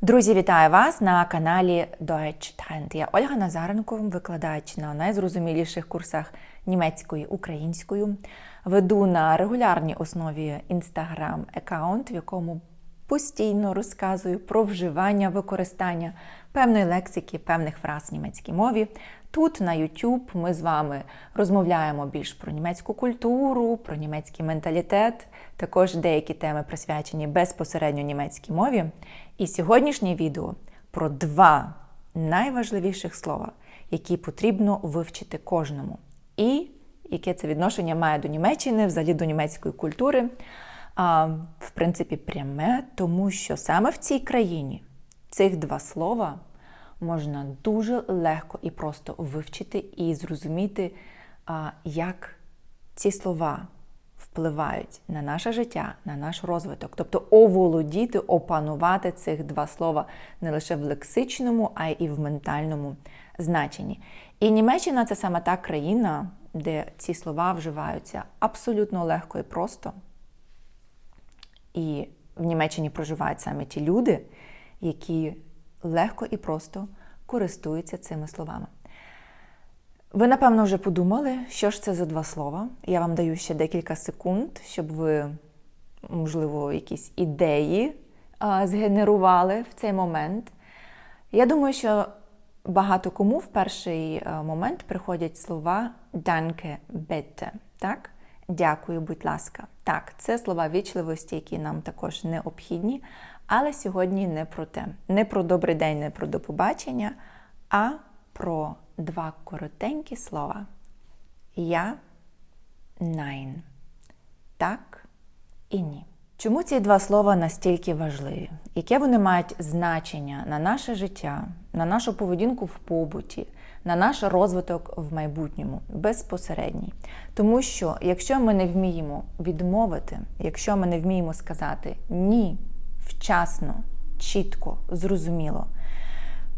Друзі, вітаю вас на каналі Deutsch Talent. Я Ольга Назаренко, викладач на найзрозуміліших курсах німецької українською. Веду на регулярній основі інстаграм аккаунт, в якому постійно розказую про вживання, використання певної лексики, певних фраз в німецькій мові. Тут на YouTube ми з вами розмовляємо більш про німецьку культуру, про німецький менталітет, також деякі теми присвячені безпосередньо німецькій мові. І сьогоднішнє відео про два найважливіших слова, які потрібно вивчити кожному. І яке це відношення має до Німеччини, взагалі до німецької культури. А, в принципі, пряме, тому що саме в цій країні цих два слова можна дуже легко і просто вивчити і зрозуміти, як ці слова впливають на наше життя, на наш розвиток. Тобто оволодіти, опанувати цих два слова не лише в лексичному, а й в ментальному значенні. І Німеччина це саме та країна, де ці слова вживаються абсолютно легко і просто. І в Німеччині проживають саме ті люди, які легко і просто користуються цими словами. Ви, напевно, вже подумали, що ж це за два слова. Я вам даю ще декілька секунд, щоб ви, можливо, якісь ідеї а, згенерували в цей момент. Я думаю, що багато кому в перший момент приходять слова «danke, bitte», так? Дякую, будь ласка. Так, це слова вічливості, які нам також необхідні, але сьогодні не про те. Не про добрий день, не про до побачення, а про два коротенькі слова. Я nein. Так і ні. Чому ці два слова настільки важливі? Яке вони мають значення на наше життя, на нашу поведінку в побуті, на наш розвиток в майбутньому, безпосередній? Тому що якщо ми не вміємо відмовити, якщо ми не вміємо сказати ні вчасно, чітко, зрозуміло,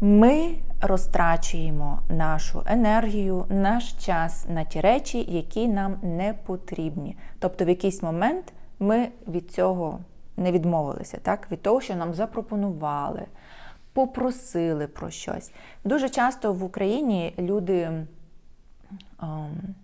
ми розтрачуємо нашу енергію, наш час на ті речі, які нам не потрібні. Тобто, в якийсь момент ми від цього не відмовилися, так? від того, що нам запропонували, попросили про щось. Дуже часто в Україні люди. ем,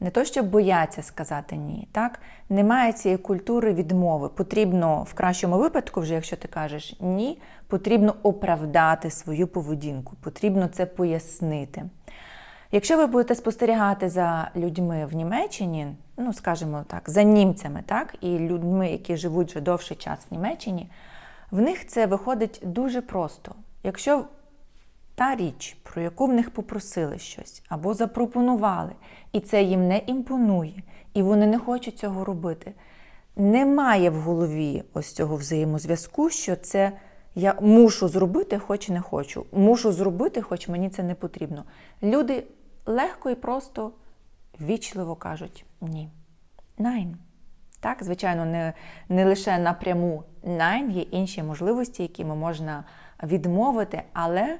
не то, що бояться сказати ні, так немає цієї культури відмови. Потрібно в кращому випадку, вже якщо ти кажеш ні, потрібно оправдати свою поведінку, потрібно це пояснити. Якщо ви будете спостерігати за людьми в Німеччині, ну скажімо так, за німцями, так, і людьми, які живуть вже довший час в Німеччині, в них це виходить дуже просто. Якщо та річ, про яку в них попросили щось або запропонували, і це їм не імпонує, і вони не хочуть цього робити. Немає в голові ось цього взаємозв'язку, що це я мушу зробити, хоч не хочу. Мушу зробити, хоч мені це не потрібно. Люди легко і просто вічливо кажуть ні. Найн. Так, звичайно, не, не лише напряму найн, є інші можливості, якими можна відмовити, але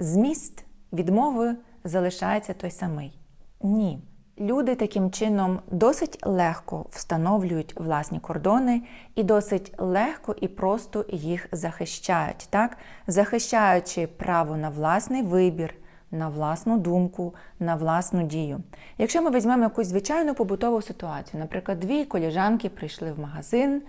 зміст відмови залишається той самий. Ні. Люди таким чином досить легко встановлюють власні кордони і досить легко і просто їх захищають, так? захищаючи право на власний вибір, на власну думку, на власну дію. Якщо ми візьмемо якусь звичайну побутову ситуацію, наприклад, дві коліжанки прийшли в магазин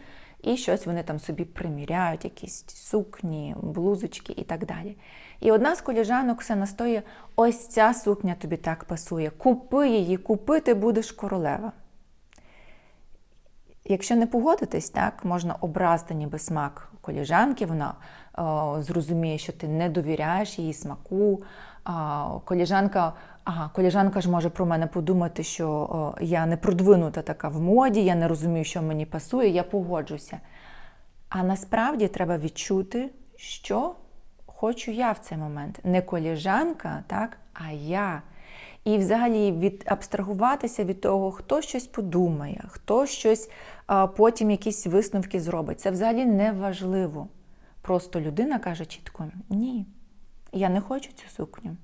і щось вони там собі приміряють, якісь сукні, блузочки і так далі. І одна з коліжанок все настоює: ось ця сукня тобі так пасує. Купи її, купити будеш королева. Якщо не погодитись, так, можна образити ніби смак коліжанки, вона о, зрозуміє, що ти не довіряєш її смаку. А, коліжанка, ага, коліжанка ж може про мене подумати, що о, я не продвинута така в моді, я не розумію, що мені пасує, я погоджуся. А насправді треба відчути, що хочу я в цей момент. Не коліжанка, так, а я. І взагалі від абстрагуватися від того, хто щось подумає, хто щось а, потім якісь висновки зробить. Це взагалі не важливо. Просто людина каже чітко: ні, я не хочу цю сукню,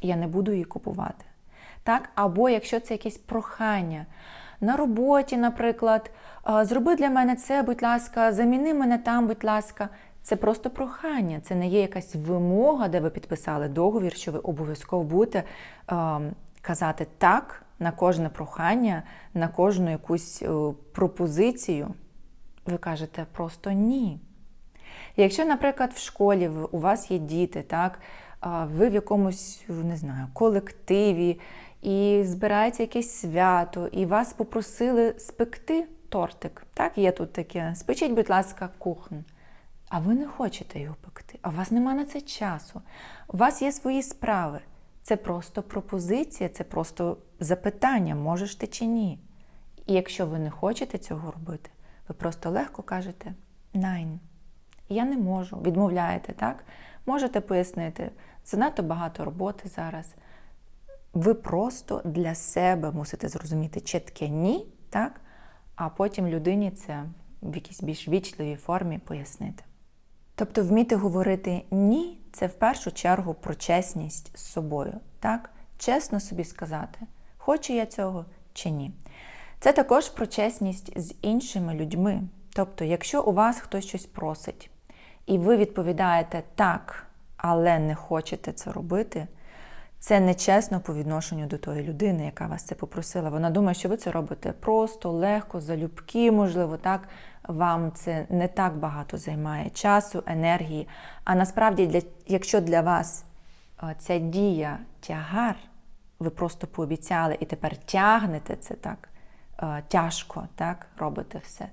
я не буду її купувати. Так? Або якщо це якесь прохання. На роботі, наприклад, зроби для мене це, будь ласка, заміни мене там, будь ласка. Це просто прохання, це не є якась вимога, де ви підписали договір, що ви обов'язково будете казати так на кожне прохання, на кожну якусь е, пропозицію. Ви кажете просто ні. Якщо, наприклад, в школі у вас є діти, так, ви в якомусь не знаю, колективі і збирається якесь свято, і вас попросили спекти тортик. Так, є тут таке. Спечіть, будь ласка, кухн. А ви не хочете його пекти, а у вас нема на це часу. У вас є свої справи. Це просто пропозиція, це просто запитання, можеш ти чи ні. І якщо ви не хочете цього робити, ви просто легко кажете Найн. Я не можу, відмовляєте, так? Можете пояснити, занадто багато роботи зараз. Ви просто для себе мусите зрозуміти чітке ні, так? а потім людині це в якійсь більш вічливій формі пояснити. Тобто, вміти говорити ні це в першу чергу про чесність з собою. так? Чесно собі сказати, хочу я цього чи ні. Це також про чесність з іншими людьми. Тобто, якщо у вас хтось щось просить, і ви відповідаєте так, але не хочете це робити, це нечесно по відношенню до тої людини, яка вас це попросила. Вона думає, що ви це робите просто, легко, залюбки, можливо, так. Вам це не так багато займає часу, енергії. А насправді, для, якщо для вас ця дія тягар, ви просто пообіцяли і тепер тягнете це так тяжко, так, робите все.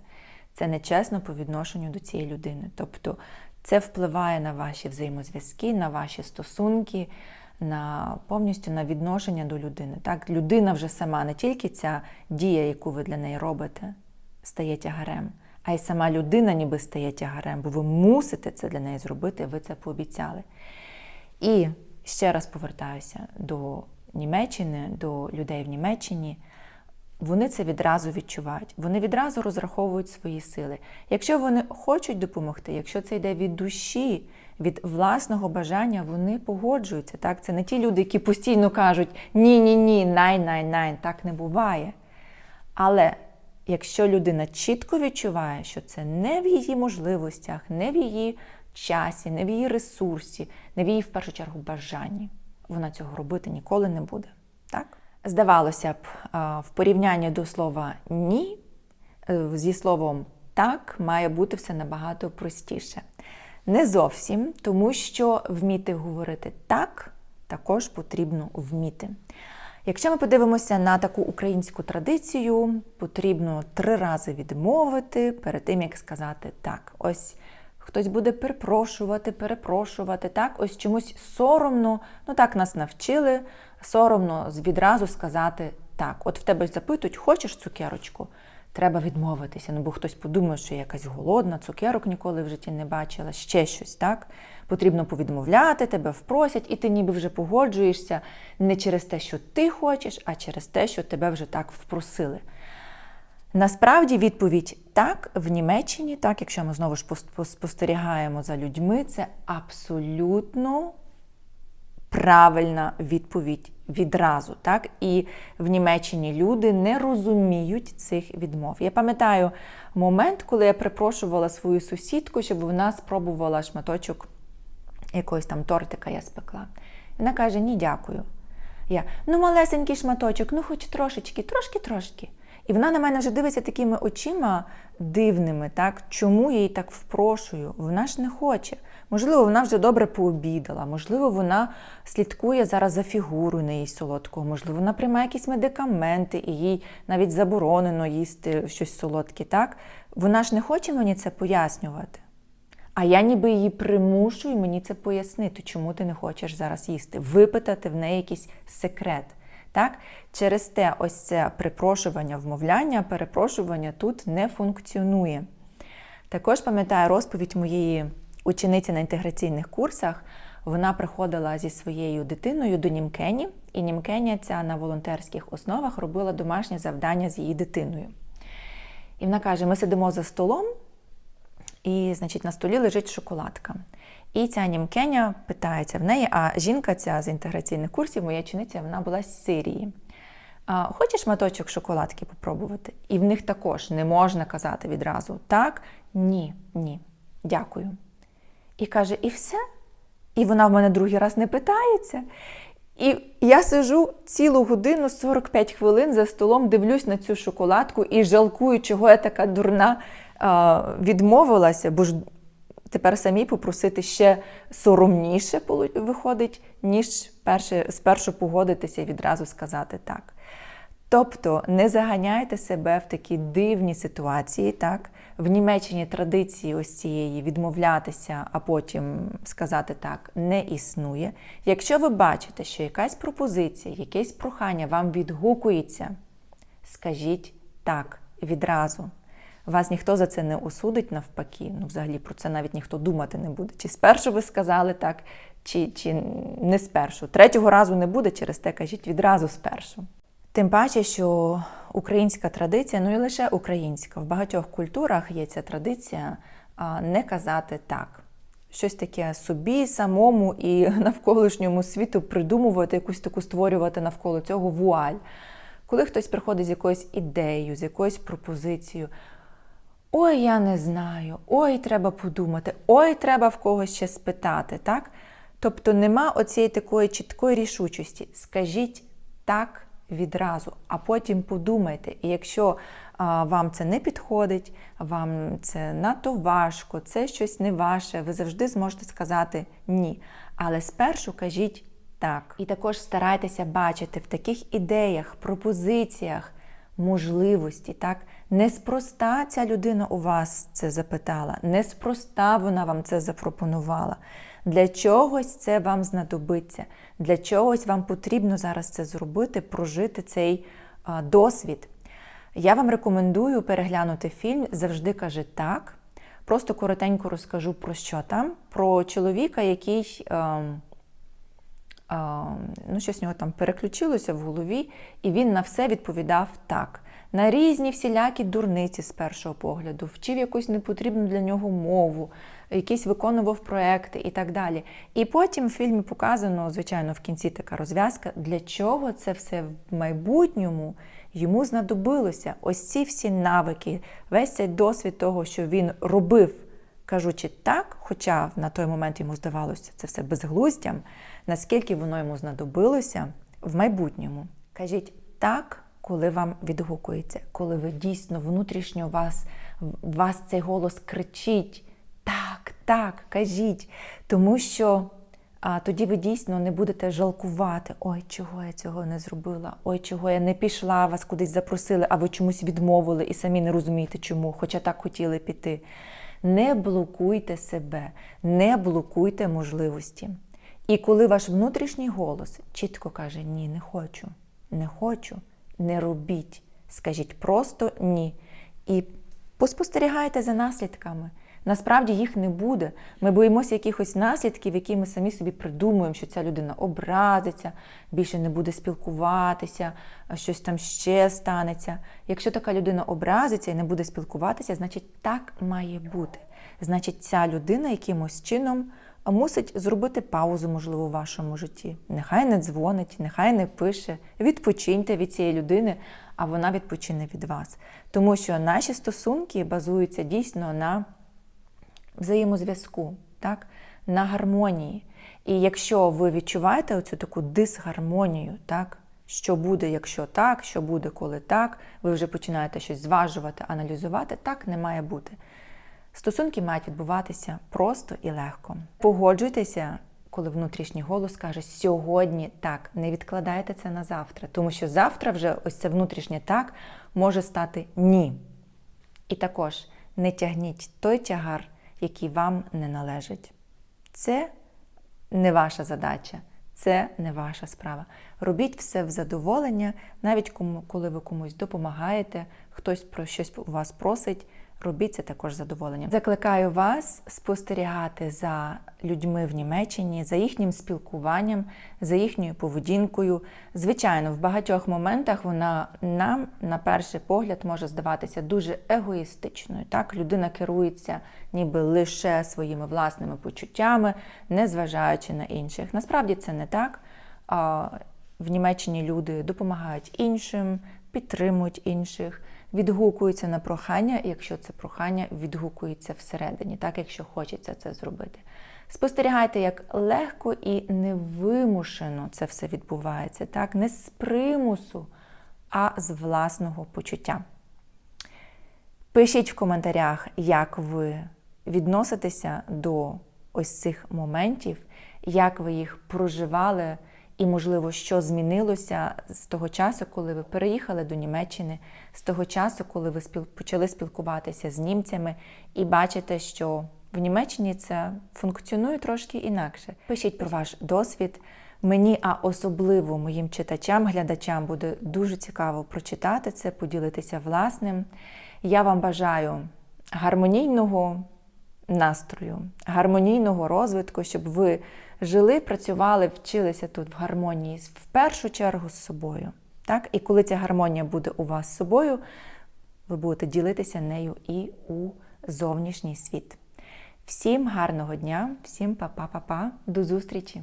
Це нечесно по відношенню до цієї людини. Тобто це впливає на ваші взаємозв'язки, на ваші стосунки, на повністю на відношення до людини. Так, Людина вже сама, не тільки ця дія, яку ви для неї робите, стає тягарем, а й сама людина ніби стає тягарем, бо ви мусите це для неї зробити, ви це пообіцяли. І ще раз повертаюся до Німеччини, до людей в Німеччині вони це відразу відчувають. Вони відразу розраховують свої сили. Якщо вони хочуть допомогти, якщо це йде від душі, від власного бажання, вони погоджуються. Так? Це не ті люди, які постійно кажуть ні-ні, ні, най, най, най, так не буває. Але якщо людина чітко відчуває, що це не в її можливостях, не в її часі, не в її ресурсі, не в її в першу чергу бажанні, вона цього робити ніколи не буде. Так? Здавалося б, в порівнянні до слова ні, е, зі словом так має бути все набагато простіше. Не зовсім, тому що вміти говорити так також потрібно вміти. Якщо ми подивимося на таку українську традицію, потрібно три рази відмовити перед тим, як сказати так. Ось хтось буде перепрошувати, перепрошувати, так, ось чомусь соромно, ну так нас навчили соромно відразу сказати так. От в тебе запитують, хочеш цукерочку? Треба відмовитися. Ну, бо хтось подумає, що я якась голодна, цукерок ніколи в житті не бачила, ще щось, так? Потрібно повідмовляти, тебе впросять, і ти ніби вже погоджуєшся не через те, що ти хочеш, а через те, що тебе вже так впросили. Насправді відповідь так в Німеччині, так, якщо ми знову ж спостерігаємо за людьми, це абсолютно правильна відповідь відразу. Так? І в Німеччині люди не розуміють цих відмов. Я пам'ятаю момент, коли я припрошувала свою сусідку, щоб вона спробувала шматочок якогось там тортика я спекла. Вона каже: Ні, дякую. Я, ну, малесенький шматочок, ну хоч трошечки, трошки-трошки. І вона на мене вже дивиться такими очима дивними, так? чому я її так впрошую? Вона ж не хоче. Можливо, вона вже добре пообідала, можливо, вона слідкує зараз за фігурою на їй солодкого, можливо, вона приймає якісь медикаменти, і їй навіть заборонено їсти щось солодке. так? Вона ж не хоче мені це пояснювати. А я ніби її примушую мені це пояснити, чому ти не хочеш зараз їсти, випитати в неї якийсь секрет. Так? Через те, ось це припрошування, вмовляння, перепрошування тут не функціонує. Також пам'ятаю розповідь моєї учениці на інтеграційних курсах. Вона приходила зі своєю дитиною до Німкені, і Німкеня ця на волонтерських основах робила домашнє завдання з її дитиною. І вона каже: ми сидимо за столом, і, значить, на столі лежить шоколадка. І ця німкеня питається в неї, а жінка ця з інтеграційних курсів, моя чиниця, вона була з Сирії. Хочеш маточок шоколадки попробувати? І в них також не можна казати відразу так, ні, ні, дякую. І каже, і все. І вона в мене другий раз не питається. І я сижу цілу годину 45 хвилин за столом, дивлюсь на цю шоколадку і жалкую, чого я така дурна відмовилася, бо ж тепер самі попросити ще соромніше виходить, ніж перше, спершу погодитися і відразу сказати так. Тобто не заганяйте себе в такі дивні ситуації. Так? В Німеччині традиції ось цієї відмовлятися, а потім сказати так не існує. Якщо ви бачите, що якась пропозиція, якесь прохання вам відгукується, скажіть так відразу. Вас ніхто за це не осудить навпаки. Ну, взагалі про це навіть ніхто думати не буде. Чи спершу ви сказали так, чи, чи не спершу. Третього разу не буде, через те кажіть відразу спершу. Тим паче, що українська традиція, ну і лише українська, в багатьох культурах є ця традиція не казати так. Щось таке собі, самому і навколишньому світу придумувати, якусь таку створювати навколо цього вуаль. Коли хтось приходить з якоюсь ідеєю, з якоюсь пропозицією, ой, я не знаю, ой, треба подумати, ой, треба в когось ще спитати, так? Тобто нема оцієї такої чіткої рішучості. Скажіть так відразу, а потім подумайте. І якщо а, вам це не підходить, вам це надто важко, це щось не ваше, ви завжди зможете сказати ні. Але спершу кажіть так. І також старайтеся бачити в таких ідеях, пропозиціях можливості. так? Неспроста ця людина у вас це запитала, неспроста вона вам це запропонувала. Для чогось це вам знадобиться, для чогось вам потрібно зараз це зробити, прожити цей досвід. Я вам рекомендую переглянути фільм Завжди каже так. Просто коротенько розкажу про що там. Про чоловіка, який. а, ну, щось в нього там переключилося в голові, і він на все відповідав так. На різні всілякі дурниці з першого погляду, вчив якусь непотрібну для нього мову, якісь виконував проекти і так далі. І потім в фільмі показано, звичайно, в кінці така розв'язка, для чого це все в майбутньому йому знадобилося. Ось ці всі навики, весь цей досвід того, що він робив кажучи так, хоча на той момент йому здавалося це все безглуздям, наскільки воно йому знадобилося в майбутньому. Кажіть так, коли вам відгукується, коли ви дійсно внутрішньо вас, вас цей голос кричить. Так, так, кажіть. Тому що а, тоді ви дійсно не будете жалкувати, ой, чого я цього не зробила, ой, чого я не пішла, вас кудись запросили, а ви чомусь відмовили і самі не розумієте, чому, хоча так хотіли піти. Не блокуйте себе, не блокуйте можливості. І коли ваш внутрішній голос чітко каже Ні, не хочу, не хочу, не робіть, скажіть просто ні. І поспостерігайте за наслідками. Насправді їх не буде. Ми боїмося якихось наслідків, які ми самі собі придумуємо, що ця людина образиться, більше не буде спілкуватися, щось там ще станеться. Якщо така людина образиться і не буде спілкуватися, значить так має бути. Значить, ця людина якимось чином мусить зробити паузу, можливо, у вашому житті. Нехай не дзвонить, нехай не пише. Відпочиньте від цієї людини, а вона відпочине від вас. Тому що наші стосунки базуються дійсно на взаємозв'язку, так? на гармонії. І якщо ви відчуваєте оцю таку дисгармонію, так? що буде, якщо так, що буде, коли так, ви вже починаєте щось зважувати, аналізувати, так не має бути. Стосунки мають відбуватися просто і легко. Погоджуйтеся, коли внутрішній голос каже сьогодні так, не відкладайте це на завтра, тому що завтра вже ось це внутрішнє так може стати ні. І також не тягніть той тягар, який вам не належать. Це не ваша задача, це не ваша справа. Робіть все в задоволення, навіть коли ви комусь допомагаєте, хтось про щось у вас просить. Робіть це також задоволенням. Закликаю вас спостерігати за людьми в Німеччині, за їхнім спілкуванням, за їхньою поведінкою. Звичайно, в багатьох моментах вона нам, на перший погляд, може здаватися дуже егоїстичною. Так, людина керується ніби лише своїми власними почуттями, не зважаючи на інших. Насправді це не так. В Німеччині люди допомагають іншим, підтримують інших відгукуються на прохання, якщо це прохання відгукується всередині, так якщо хочеться це зробити. Спостерігайте, як легко і невимушено це все відбувається, так? Не з примусу, а з власного почуття. Пишіть в коментарях, як ви відноситеся до ось цих моментів, як ви їх проживали, і, можливо, що змінилося з того часу, коли ви переїхали до Німеччини, з того часу, коли ви спіл... почали спілкуватися з німцями, і бачите, що в Німеччині це функціонує трошки інакше. Пишіть про ваш досвід. Мені, а особливо моїм читачам, глядачам буде дуже цікаво прочитати це, поділитися власним. Я вам бажаю гармонійного настрою, гармонійного розвитку, щоб ви жили, працювали, вчилися тут в гармонії в першу чергу з собою. Так? І коли ця гармонія буде у вас з собою, ви будете ділитися нею і у зовнішній світ. Всім гарного дня, всім па-па-па-па, до зустрічі!